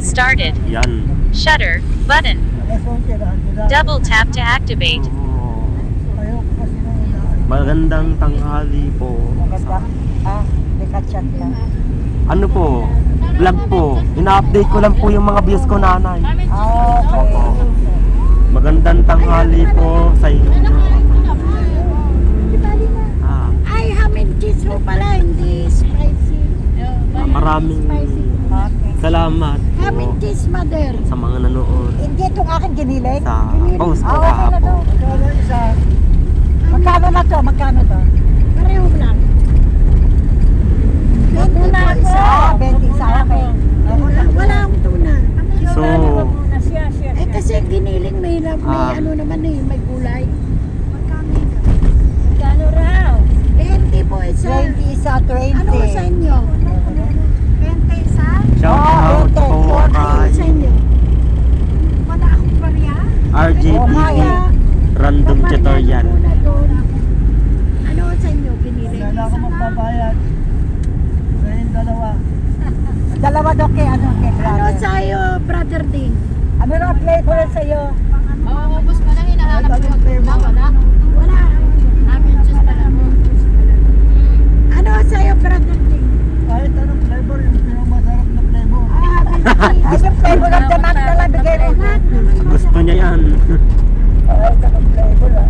has started. Yan. Shutter button. Double tap to activate. Magandang tanghali po. Maganda. Ah, may kachat ka. Ano po? Vlog po. Ina-update ko lang po yung mga views ko nanay. Ah, okay. Magandang tanghali po sa inyo. Ah, Ay, ham and cheese mo pala, hindi spicy. maraming Okay. Salamat Ham po mother. sa mga nanonood Hindi itong aking giniling. sa post ko Ah, okay na to. kahapon. Isa. Magkano na to? Magkano to? Pareho lang. Tuna isa. Ah, 20 isa. Okay. Wala, wala akong tuna. So, Eh kasi giniling may, may Ah. ano naman eh, may gulay. Kano raw? Eh, hindi po isa. 20 isa, 20. Ano ba sa inyo? 20 isa? shout out Oh, po Ano kay sa inyo? Wala akong barya. RJTV Oh, Maya. Random Tutorial. na. Ano sa inyo? Giniling? Isa lang. Dalawa daw kay ano kay Ano brother. sa'yo, brother Ding? Ano na flavor sa'yo? Maubos pa lang hinahanap ko. Wala, wala. Wala. Amin, just pala. Ano sa'yo, brother Ding? Kahit anong flavor, yung pinakamasarap na flavor. Of the month na lang bigay mo. naman. Gusto niya yan. Flavor ah.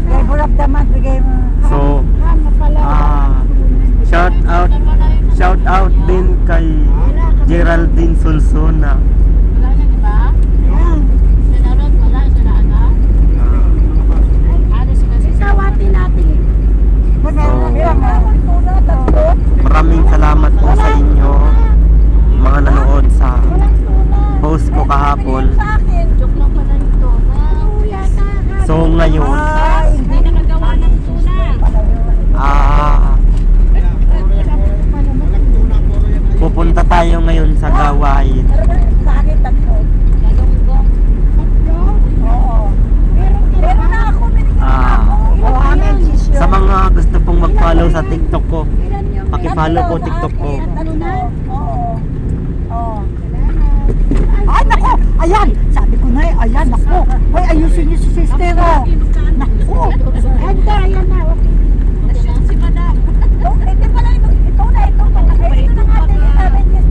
Flavor of the month bigay mo. So, Ah, shout out shout out din kay Geraldine Sulsona. Wala na, di ba? Yan. Sinarot, wala. Sinaan na. Ano sila si Tawati natin. Maraming salamat po sa inyo mga nanood sa post ko kahapon. Joke lang pala yung tuna. So ngayon, Ay, Hindi nakagawa ng tuna. ah pupunta tayo ngayon sa gawain. Ah, sa mga gusto pong mag-follow sa TikTok ko, paki-follow po TikTok ko. Oo. Oo. Ay, nako! Ayan! Sabi ko na eh, ayan, nako! Hoy, ayusin niyo si sister, oh! Nako! Anda, ayan na. Okay. Si madam. Oh, Hindi pala ito, ito na, ito na. Ay, ito na nga, ito na, amen, sis.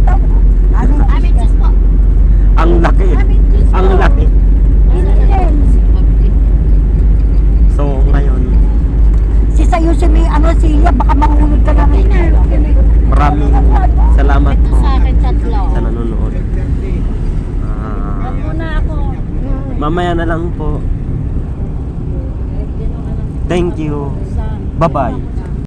Amen, Amin, just po. Ang laki. Ang laki. So ngayon, Sis, ayusin mo yung ano, siya, baka mahulog ka na, na. maraming salamat Ito po sa akin tatlo. sa nanonood. Ah, Muna ako. Mamaya na lang po. Thank you. Bye-bye.